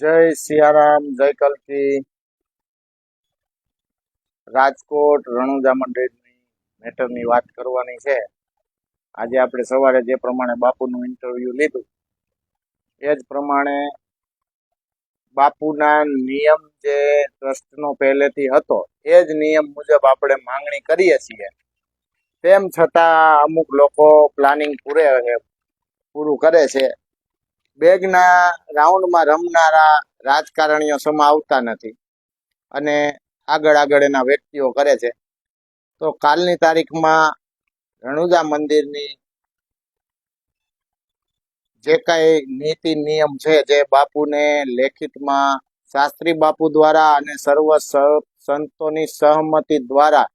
જય સિયારામ, જય કલ્કી. રાજકોટ રણુજા મંડળની મેટરની વાત કરવાની છે. આજે આપણે સવારે જે પ્રમાણે બાપુનું ઇન્ટરવ્યુ લીધું, એ જ પ્રમાણે બાપુના નિયમ જે ટ્રસ્ટનો પહેલેથી હતો, એ જ નિયમ મુજબ આપણે માંગણી કરીએ છીએ. તેમ છતાં અમુક લોકો પ્લાનિંગ પૂરે, પૂરું કરે છે. બેગના રાઉન્ડમાં રમનારા રાજકારણીઓ સમા આવતા નથી. અને આગળ આગળ એના વ્યક્તિઓ કરે છે. તો કાલની તારીખમાં રણુજા મંદિરની જે કાંઈ નીતિ નિયમ છે જે બાપુને લેખિતમાં શાસ્ત્રી બાપુ દ્વારા અને સર્વ સંતોની સહમતિ દ્વારા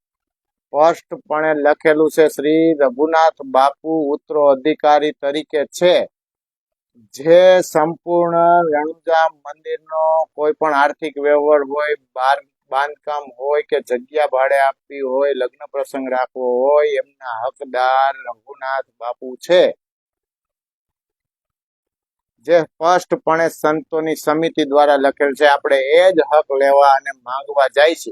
સ્પષ્ટપણે લખેલું છે, શ્રી રઘુનાથ બાપુ ઉત્તરો અધિકારી તરીકે છે. જે સંપૂર્ણ રણુજા મંદિરનો કોઈ પણ આર્થિક વ્યવહાર હોય બાંધકામ હોય કે જગ્યા ભાડે આપવી હોય, લગ્ન પ્રસંગ રાખવો હોય, એમના હકદાર રઘુનાથ બાપુ છે. જે સ્પષ્ટપણે સંતોની સમિતિ દ્વારા લખેલ છે, આપણે એ જ હક લેવા અને માંગવા જાય છે.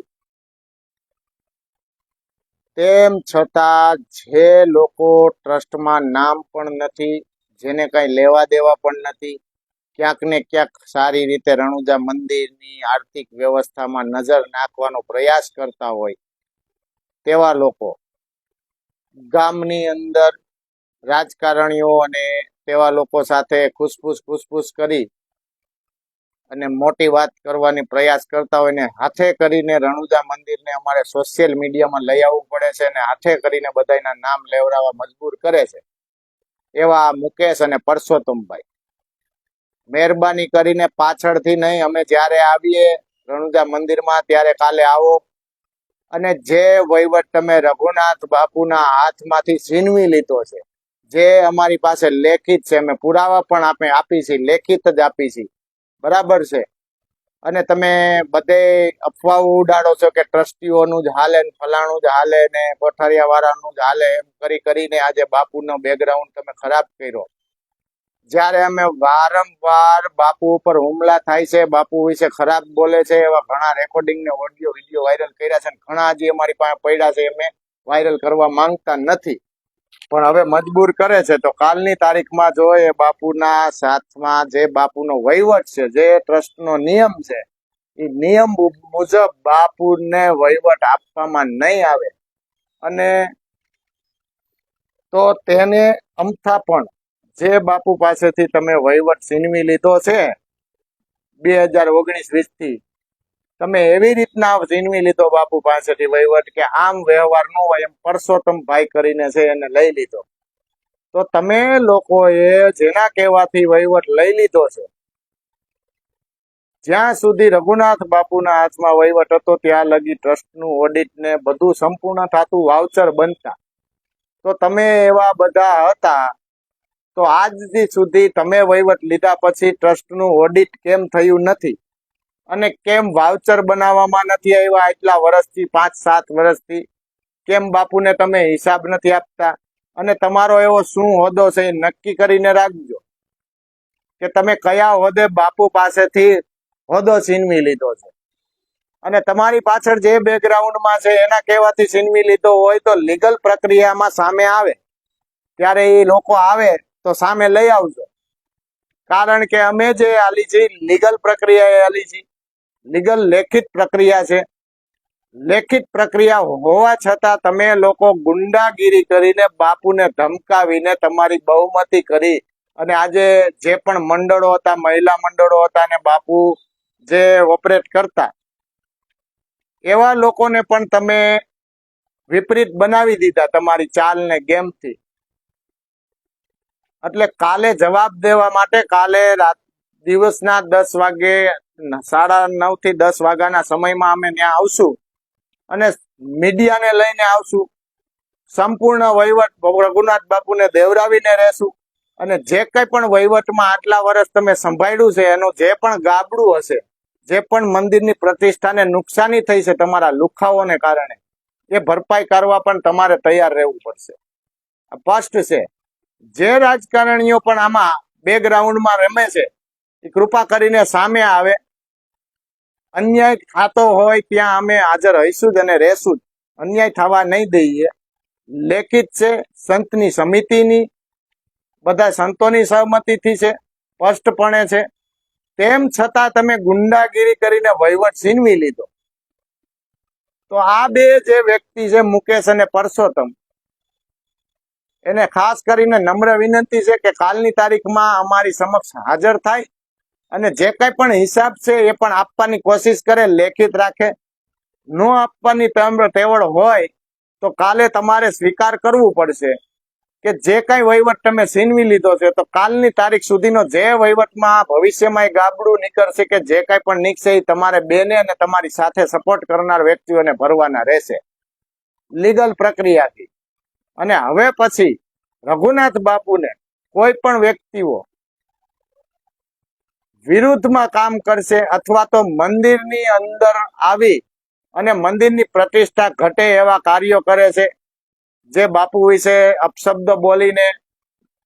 તેમ છતાં જે લોકો ટ્રસ્ટમાં નામ પણ નથી જેને કઈ લેવા દેવા પણ નથી, ક્યાંક ને ક્યાંક સારી રીતે રણુજા મંદિરની આર્થિક વ્યવસ્થામાં નજર નાખવાનો પ્રયાસ કરતા હોય તેવા લોકો. ગામની અંદર રાજકારણીઓ અને તેવા લોકો સાથે ખુશફુસ ખુશફુસ કરી અને મોટી વાત કરવાની પ્રયાસ કરતા હોય ને હાથે કરીને રણુજા મંદિરને અમારે સોશિયલ મીડિયામાં લઈ આવવું પડે છે અને હાથે કરીને બધાના નામ લેવડાવવા મજબૂર કરે છે. એવા મુકેશ અને પરસોત્તમભાઈ. મહેરબાની કરીને પાછળથી નહીં, અમે જ્યારે આવીએ રણુજા મંદિરમાં, ત્યારે કાલે આવો. અને જે વહીવટ તમે રઘુનાથ બાપુના હાથમાંથી છીનવી લીધો છે, જે અમારી પાસે લેખિત છે, અમે પુરાવા પણ આપણે આપી છીએ, લેખિત જ આપી છીએ. બરાબર છે? અને તમે બધે અફવાઓ ઉડાડો છો કે ટ્રસ્ટીઓનું જ હાલે ને ફલાણું જ હાલે ને કોઠારિયા વાળાનું જ હાલે એમ કરી કરીને આજે બાપુનો બેકગ્રાઉન્ડ તમે ખરાબ કર્યો. જ્યારે અમે વારંવાર બાપુ ઉપર હુમલા થાય છે, બાપુ વિશે ખરાબ બોલે છે, એવા ઘણા રેકોર્ડિંગ ને ઓડિયો વીડિયો વાયરલ કર્યા છે અને ઘણા જે અમારી પાસે પડ્યા છે અમે વાયરલ કરવા માંગતા નથી. પણ હવે મજબૂર કરે છે તો કાલની તારીખમાં જો એ બાપુના સાથમાં જે બાપુનો વહીવટ છે, જે ટ્રસ્ટનો નિયમ છે, એ નિયમ મુજબ બાપુને વહીવટ આપવામાં નહીં આવે. અને તો તેને અમથા પણ જે બાપુ પાસેથી તમે વહીવટ છીનવી લીધો છે, બે હજાર ઓગણીસ વીસથી તમે એવી રીતના છીનવી લીધો બાપુ પાસેથી વહીવટ કે આમ વ્યવહાર ન હોય એમ પરસોત્તમ ભાઈ કરીને છે એને લઈ લીધો. તો તમે લોકોએ જેના કહેવાથી વહીવટ લઈ લીધો છે, જ્યાં સુધી રઘુનાથ બાપુના હાથમાં વહીવટ હતો, ત્યાં લગી ટ્રસ્ટનું ઓડિટ ને બધું સંપૂર્ણ થતું વાવચર બનતા. તો તમે એવા બધા હતા, તો આજ સુધી તમે વહીવટ લીધા પછી ટ્રસ્ટનું ઓડિટ કેમ થયું નથી? અને કેમ વાઉચર બનાવવામાં નથી આવ્યા એટલા વર્ષથી, પાંચ, સાત વર્ષથી? કેમ બાપુને તમે હિસાબ નથી આપતા? અને તમારો એવો શું હોદ્દો છે એ નક્કી કરીને રાખજો. કે તમે કયા હોદ્દે બાપુ પાસેથી હોદ્દો છીનવી લીધો છે? અને તમારી પાછળ જે બેકગ્રાઉન્ડમાં છે, એના કહેવાથી છીનવી લીધો હોય તો લીગલ પ્રક્રિયામાં સામે આવે. ત્યારે એ લોકો આવે તો સામે લઈ આવજો. કારણ કે અમે જે આલી લીગલ પ્રક્રિયા આલી લીગલ લેખિત પ્રક્રિયા છે. લેખિત પ્રક્રિયા હોવા છતાં તમે લોકો ગુંડાગીરી કરીને બાપુને ધમકાવીને તમારી બહુમતી કરી અને આજે જે પણ મંડળો હતા, મહિલા મંડળો હતા ને બાપુ જે ઓપરેટ કરતા, એવા લોકોને પણ તમે વિપરીત બનાવી દીધા તમારી ચાલ ને ગેમથી. એટલે કાલે જવાબ દેવા માટે કાલે રાત દિવસના દસ વાગે, સાડા નવથી દસ વાગ્યાના સમયમાં અમે ત્યાં આવશું. અને મીડિયાને લઈને આવશું. સંપૂર્ણ વહીવટ રઘુનાથ બાપુને દેવરાવીને રહેશું. અને જે કંઈ પણ વહીવટમાં આટલા વર્ષ તમે સંભાળ્યું છે, એનું જે પણ ગાબડું હશે, જે પણ મંદિરની પ્રતિષ્ઠાને નુકસાની થઈ છે તમારા લુખાઓને કારણે, એ ભરપાઈ કરવા પણ તમારે તૈયાર રહેવું પડશે. ફર્સ્ટ છે. જે રાજકારણીઓ પણ આમાં બેકગ્રાઉન્ડમાં રમે છે કૃપા કરીને સામે આવે. અન્યાય ખાતો હોય ત્યાં અમે હાજર હઈશું જ અને રહેશું જ. અન્યાય થવા નહીં દઈએ. લેખિત છે, સંતની સમિતિની, બધા સંતોની સહમતિથી છે, સ્પષ્ટપણે છે. તેમ છતાં તમે ગુંડાગીરી કરીને વહીવટ છીનવી લીધો તો આ બે જે વ્યક્તિ છે, મુકેશ અને પરસોત્તમ, એને ખાસ કરીને નમ્ર વિનંતી છે કે કાલની તારીખમાં અમારી સમક્ષ હાજર થાય. અને જે કઈ પણ હિસાબ છે એ પણ આપવાની કોશિશ કરે, લેખિત રાખે. ન આપવાની ટેવડ હોય તો કાલે તમારે સ્વીકાર કરવું પડશે કે જે કઈ વહીવટ તમે છીનવી લીધો છે, તો કાલની તારીખ સુધીનો જે વહીવટમાં ભવિષ્યમાં ગાબડું નીકળશે કે જે કઈ પણ નીકળશે એ તમારે બેને અને તમારી સાથે સપોર્ટ કરનાર વ્યક્તિઓને ભરવાના રહેશે. લીગલ પ્રક્રિયાથી. અને હવે પછી રઘુનાથ બાપુને કોઈ પણ વ્યક્તિઓ વિરુદ્ધમાં કામ કરશે અથવા તો મંદિરની અંદર આવી અને મંદિરની પ્રતિષ્ઠા ઘટે એવા કાર્યો કરે છે. જે બાપુ વિશે અપશબ્દ બોલીને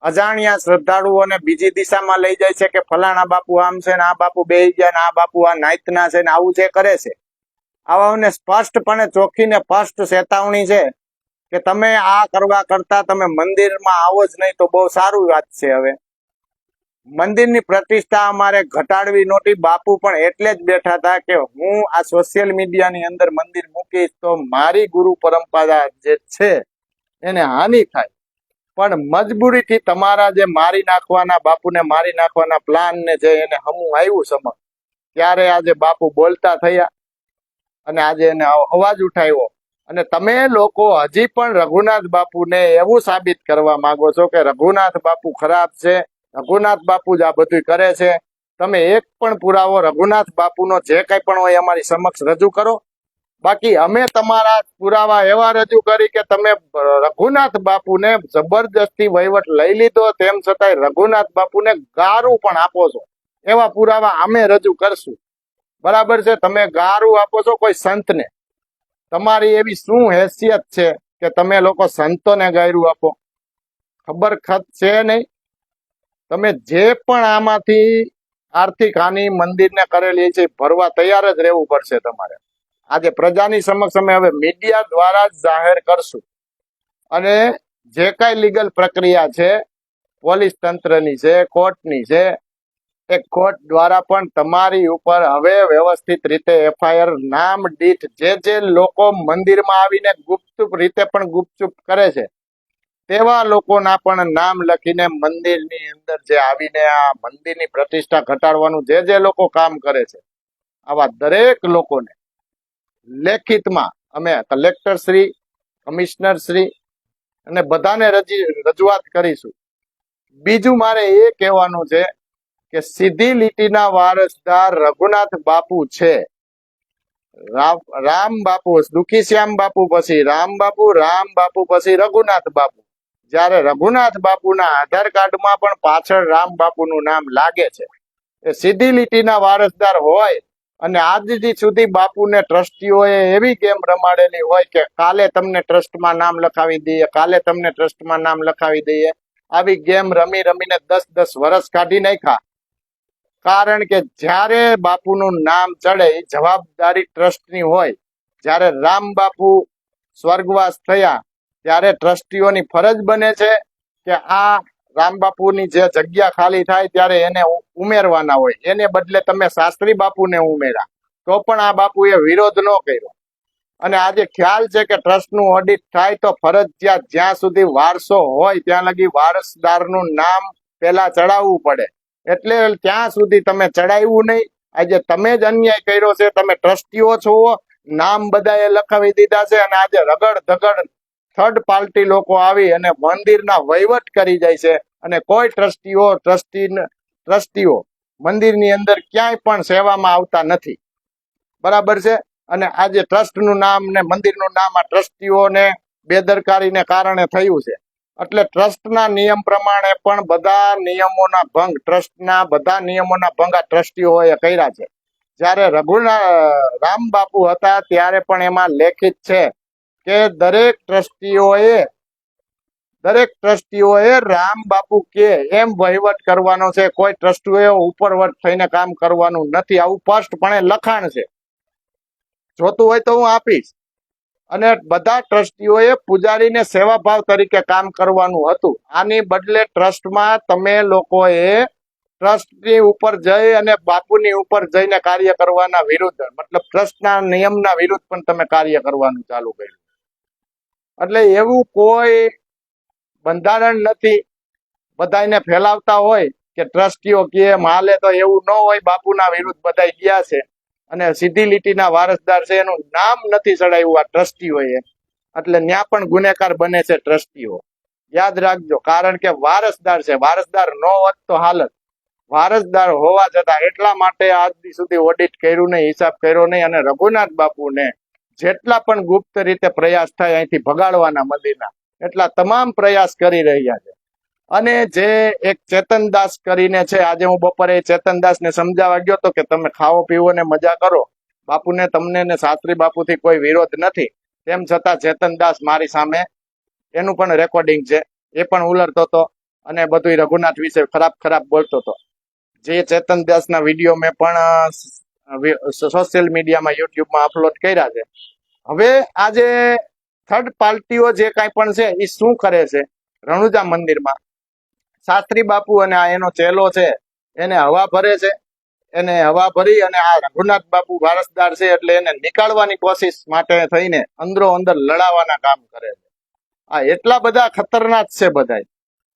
અજાણ્યા શ્રદ્ધાળુઓને બીજી દિશામાં લઈ જાય છે કે ફલાણા બાપુ આમ છે ને આ બાપુ બે ગયા ને આ બાપુ આ નાયતના છે ને આવું છે કરે છે. આવાઓને સ્પષ્ટપણે ચોખીને સ્પષ્ટ ચેતવણી છે કે તમે આ કરવા કરતા તમે મંદિરમાં આવો જ નહીં તો બહુ સારું વાત છે હવે. મંદિરની પ્રતિષ્ઠા અમારે ઘટાડવી નહોતી. બાપુ પણ એટલે જ બેઠા હતા કે હું આ સોશિયલ મીડિયાની અંદર મંદિર મૂકીશ તો મારી ગુરુ પરંપરા જે છે એને હાનિ થાય. પણ મજબૂરીથી તમારા જે મારી નાખવાના, બાપુને મારી નાખવાના પ્લાન ને જે એને હમું આવ્યું સમજ ત્યારે આજે બાપુ બોલતા થયા અને આજે એને અવાજ ઉઠાવ્યો. અને તમે લોકો હજી પણ રઘુનાથ બાપુને એવું સાબિત કરવા માંગો છો કે રઘુનાથ બાપુ ખરાબ છે રઘુનાથ બાપુ જ આ બધું કરે છે. તમે એક પણ પુરાવો રઘુનાથ બાપુનો જે કઈ પણ હોય અમારી સમક્ષ રજૂ કરો. બાકી અમે તમારા પુરાવા એવા રજૂ કરી કે તમે રઘુનાથ બાપુને જબરજસ્તી વહીવટ લઈ લીધો, તેમ છતાંય રઘુનાથ બાપુને ગારું પણ આપો છો. એવા પુરાવા અમે રજૂ કરશું. બરાબર છે? તમે ગારું આપો છો કોઈ સંતને. તમારી એવી શું હેસિયત છે કે તમે લોકો સંતોને ગાયરું આપો? ખબર ખત છે નહીં? તમે જે પણ આમાંથી આર્થિક હાનિ મંદિરને કરેલી છે, ભરવા તૈયાર જ રહેવું પડશે તમારે. આજે પ્રજાની સમક્ષ અમે હવે મીડિયા દ્વારા જ જાહેર કરશું. અને જે કાંઈ લીગલ પ્રક્રિયા છે, પોલીસ તંત્રની છે, કોર્ટની છે, એ કોર્ટ દ્વારા પણ તમારી ઉપર હવે વ્યવસ્થિત રીતે એફઆઈઆર નામ દીઠ જે જે લોકો મંદિરમાં આવીને ગુપચુપ રીતે પણ ગુપચુપ કરે છે તેવા લોકોના પણ નામ લખીને મંદિરની અંદર જે આવીને આ મંદિરની પ્રતિષ્ઠા ઘટાડવાનું જે જે લોકો કામ કરે છે, આવા દરેક લોકોને લેખિતમાં અમે કલેક્ટર શ્રી, કમિશનર શ્રી અને બધાને રજી, રજૂઆત કરીશું. બીજું મારે એ કહેવાનું છે કે સીધી લીટીના વારસદાર રઘુનાથ બાપુ છે. રામ બાપુ, દુખી શ્યામ બાપુ પછી રામ બાપુ રામ બાપુ પછી રઘુનાથ બાપુ. જ્યારે રઘુનાથ બાપુના આધાર કાર્ડમાં પણ પાછળ રામ બાપુનું નામ લાગે છે. એ સીધી લીટીના વારસદાર હોય અને આજ દી સુધી બાપુને ટ્રસ્ટીઓએ એવી ગેમ રમાડેલી હોય કે કાલે તમને ટ્રસ્ટમાં નામ લખાવી દઈએ, કાલે તમને ટ્રસ્ટમાં નામ લખાવી દઈએ. આવી ગેમ રમી રમીને દસ દસ વર્ષ કાઢી નાખ્યા. કારણ કે જ્યારે બાપુનું નામ ચડે જવાબદારી ટ્રસ્ટની હોય. જ્યારે રામ બાપુ સ્વર્ગવાસ થયા ત્યારે ટ્રસ્ટીઓની ફરજ બને છે કે આ રામ બાપુની જે જગ્યા ખાલી થાય ત્યારે એને ઉમેરવાના હોય. એને બદલે તમે શાસ્ત્રી બાપુને ઉમેરા. તો પણ આ બાપુએ વિરોધ ન કર્યો. અને આજે ખ્યાલ છે કે ટ્રસ્ટનું ઓડિટ થાય તો ફરજિયાત જ્યાં સુધી વારસો હોય ત્યાં લગી વારસદારનું નામ પેલા ચડાવવું પડે. એટલે ત્યાં સુધી તમે ચડાવ્યું નહીં. આજે તમે જ અન્યાય કર્યો છે. તમે ટ્રસ્ટીઓ છો. નામ બધાએ લખાવી દીધા છે અને આજે રગડ ધગડ થર્ડ પાર્ટી લોકો આવી અને મંદિરના વહીવટ કરી જાય છે અને કોઈ ટ્રસ્ટીઓ ટ્રસ્ટી ટ્રસ્ટીઓ મંદિરની અંદર ક્યાંય પણ સેવામાં આવતા નથી. બરાબર છે? અને આજે ટ્રસ્ટનું નામ ને મંદિરનું નામ આ ટ્રસ્ટીઓને બેદરકારીને કારણે થયું છે. એટલે ટ્રસ્ટના નિયમ પ્રમાણે પણ બધા નિયમોના ભંગ, ટ્રસ્ટના બધા નિયમોના ભંગ આ ટ્રસ્ટીઓએ કર્યા છે. જ્યારે રઘુના, રામ બાપુ હતા ત્યારે પણ એમાં લેખિત છે કે દરેક ટ્રસ્ટીઓએ દરેક ટ્રસ્ટીઓએ રામ બાપુ કે એમ વહીવટ કરવાનો છે, કોઈ ટ્રસ્ટીઓએ ઉપરવટ થઈને કામ કરવાનું નથી. આવું સ્પષ્ટપણે લખાણ છે. જોતું હોય તો હું આપીશ. અને બધા ટ્રસ્ટીઓએ પૂજારીને સેવાભાવ તરીકે કામ કરવાનું હતું. આની બદલે ટ્રસ્ટમાં તમે લોકોએ ટ્રસ્ટની ઉપર જઈ અને બાપુની ઉપર જઈને કાર્ય કરવાના વિરુદ્ધ, મતલબ ટ્રસ્ટના નિયમના વિરુદ્ધ પણ તમે કાર્ય કરવાનું ચાલુ કર્યું. એટલે એવું કોઈ બંધારણ નથી. બધાને ફેલાવતા હોય કે ટ્રસ્ટીઓ કે માલે તો એવું ન હોય, બાપુના વિરુદ્ધ બધા ગયા છે. અને સીધી લીટીના વારસદાર છે, એનું નામ નથી ચડાવ્યું આ ટ્રસ્ટીઓએ. એટલે ત્યાં પણ ગુનેગાર બને છે ટ્રસ્ટીઓ. યાદ રાખજો, કારણ કે વારસદાર છે. વારસદાર ન હોત તો હાલત. વારસદાર હોવા છતાં એટલા માટે આજ સુધી ઓડિટ કર્યું નહીં, હિસાબ કર્યો નહીં, અને રઘુનાથ બાપુને જેટલા પણ ગુપ્ત રીતે પ્રયાસ થાય અહીંથી ભગાડવાના મંદિરના, એટલા તમામ પ્રયાસ કરી રહ્યા છે. અને જે એક ચેતનદાસ કરીને છે, આજે હું બપોરે ચેતનદાસ ને સમજાવવા ગયો તો કે તમે ખાઓ પીવો ને મજા કરો. બાપુને તમને ને શાસ્ત્રી બાપુથી કોઈ વિરોધ નથી. તેમ છતાં ચેતનદાસ મારી સામે એનું પણ રેકોર્ડિંગ છે, એ પણ ઉલરતો હતો અને બધું રઘુનાથ વિશે ખરાબ ખરાબ બોલતો હતો. જે ચેતનદાસના વીડિયો મેં પણ સોશિયલ મીડિયામાં યુટ્યુબમાં અપલોડ કર્યા છે. હવે આજે થર્ડ પાર્ટીઓ જે કાંઈ પણ છે એ શું કરે છે? રણુજા મંદિરમાં શાસ્ત્રી બાપુ અને આ એનો ચેલો છે, એને હવા ભરે છે, એને હવા ભરી અને આ રઘુનાથ બાપુ વારસદાર છે એટલે એને નીકાળવાની કોશિશ માટે થઈને અંદરો અંદર લડાવવાના કામ કરે છે. આ એટલા બધા ખતરનાક છે બધાય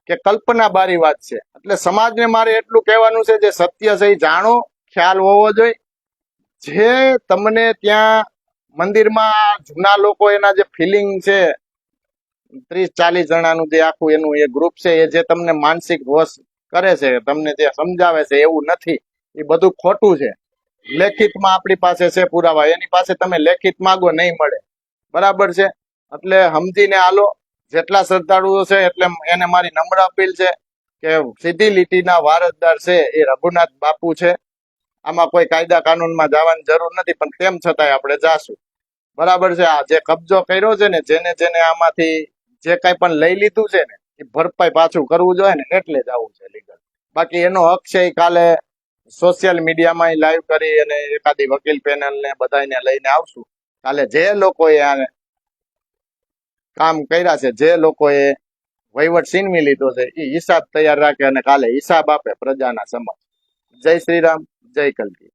કે કલ્પના બારી વાત છે. એટલે સમાજને મારે એટલું કહેવાનું છે જે સત્ય છે એ જાણો, ખ્યાલ હોવો જોઈએ. જે તમને ત્યાં મંદિરમાં જૂના લોકો એના જે ફિલિંગ છે, ત્રીસ ચાલીસ જણાનું જે આખું એનું એ ગ્રુપ છે, એ જે તમને માનસિક હોશ કરે છે, તમને જે સમજાવે છે, એવું નથી. એ બધું ખોટું છે. લેખિતમાં આપણી પાસે છે પુરાવા. એની પાસે તમે લેખિત માગો, નહીં મળે. બરાબર છે? એટલે સમજીને આલો જેટલા શ્રદ્ધાળુઓ છે, એટલે એને મારી નમ્ર અપીલ છે કે સીધી લીટીના વારસદાર છે એ રઘુનાથ બાપુ છે. આમાં કોઈ કાયદા કાનૂનમાં જવાની જરૂર નથી, પણ તેમ છતાંય આપણે જાશું. બરાબર છે, આ જે કબજો કર્યો છે ને, જેને જેને આમાંથી જે કાંઈ પણ લઈ લીધું છે ને, એ ભરપાઈ પાછું કરવું જોઈએ ને, એટલે જ આવું છે લીગલ બાકી એનો હક છે એ કાલે સોશિયલ મીડિયામાં લાઈવ કરી અને એકાદી વકીલ પેનલ બધાને લઈને આવશું. કાલે જે લોકોએ આ કામ કર્યા છે, જે લોકોએ વહીવટ છીનવી લીધો છે એ હિસાબ તૈયાર રાખે અને કાલે હિસાબ આપે પ્રજાના સમક્ષ. જય શ્રી રામ જય કલકી